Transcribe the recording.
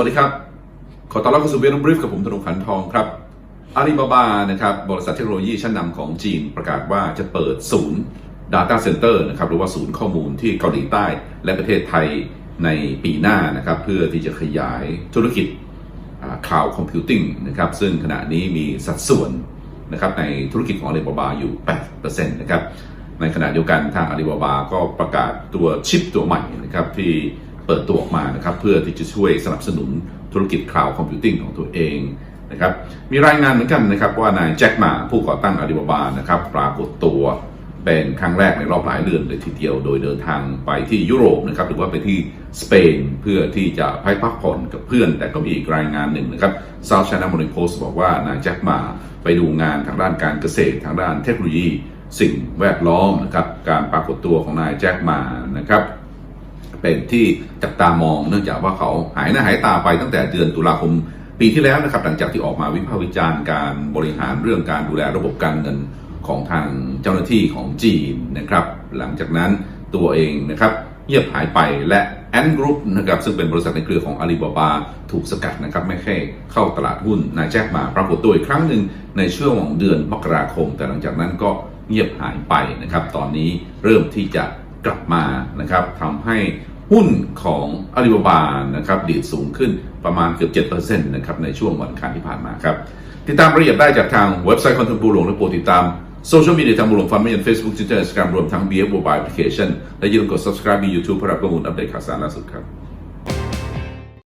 วัสดีครับ ขอต้อนรับเข้าสู่เวรุบริฟกับผมธนงขันทองครับอาลีบาบานะครับบริษัทเทคโนโลยีชั้นนำของจีนประกาศว่าจะเปิดศูนย์ Data Center นะครับหรือว่าศูนย์ข้อมูลที่เกาหลีใต้และประเทศไทยในปีหน้านะครับเพื่อที่จะขยายธุรกิจคลาวด์คอมพิวติ้งนะครับซึ่งขณะนี้มีสัดส่วนนะครับในธุรกิจของอาลีบาบาอยู่ 8%นะครับในขณะเดียวกันทางอาลีบาบาก็ประกาศตัวชิปตัวใหม่นะครับที่ เปิดตัวออกมานะครับเพื่อที่จะช่วยสนับสนุนธุรกิจคลาวด์คอมพิวติ้งของตัวเองนะครับมีรายงานเหมือนกันนะครับว่านายแจ็คหมาผู้ก่อตั้งอาลีบาบานะครับปรากฏตัวเป็นครั้งแรกในรอบหลายเดือนเลยทีเดียว โดยเดินทางไปที่ยุโรปนะครับหรือว่าไปที่สเปนเพื่อที่จะไปพักผ่อนกับเพื่อน แต่ก็มีอีกรายงานหนึ่งนะครับ South China Morning Post บอกว่านายแจ็คหมาไปดูงานทางด้านการเกษตรทางด้านเทคโนโลยี สิ่งแวดล้อมนะครับการปรากฏตัวของนายแจ็คหมานะครับ เป็นที่จับตามองเนื่องจากว่าเขาหายหน้าหายตาไปตั้งแต่เดือนตุลาคมปีที่แล้วนะครับ หลังจากที่ออกมาวิพากษ์วิจารณ์การบริหารเรื่องการดูแลระบบการเงินของทางเจ้าหน้าที่ของจีนนะครับ หลังจากนั้นตัวเองนะครับเงียบหายไปและแอนกรุ๊ปนะครับซึ่งเป็นบริษัทในเครือของอาลีบาบาถูกสกัดนะครับไม่ให้เข้าตลาดหุ้นนายแจ็คมาปรากฏตัวอีกครั้งหนึ่งในช่วงเดือนมกราคม แต่หลังจากนั้นก็เงียบหายไปนะครับ ตอนนี้เริ่มที่จะ กลับมานะครับทำให้หุ้นของอาลีบาบานะครับดีดสูงขึ้นประมาณเกือบ7%นะครับในช่วงวันอังคารที่ผ่านมาครับ ติดตามรายละเอียดได้จากทางเว็บไซต์คอนเทนต์บูหลวงและโปรติดตามโซเชียลมีเดียทางบูหลวงฟันไม่ยันเฟซบุ๊กทวิตเตอร์อินสตาแกรวมทั้งเบียร์บูบายแอปพลิเคชันและอย่าลืมกด subscribe มี YouTube เพื่อรับข้อมูลอัปเดตข่าวสารล่าสุดครับ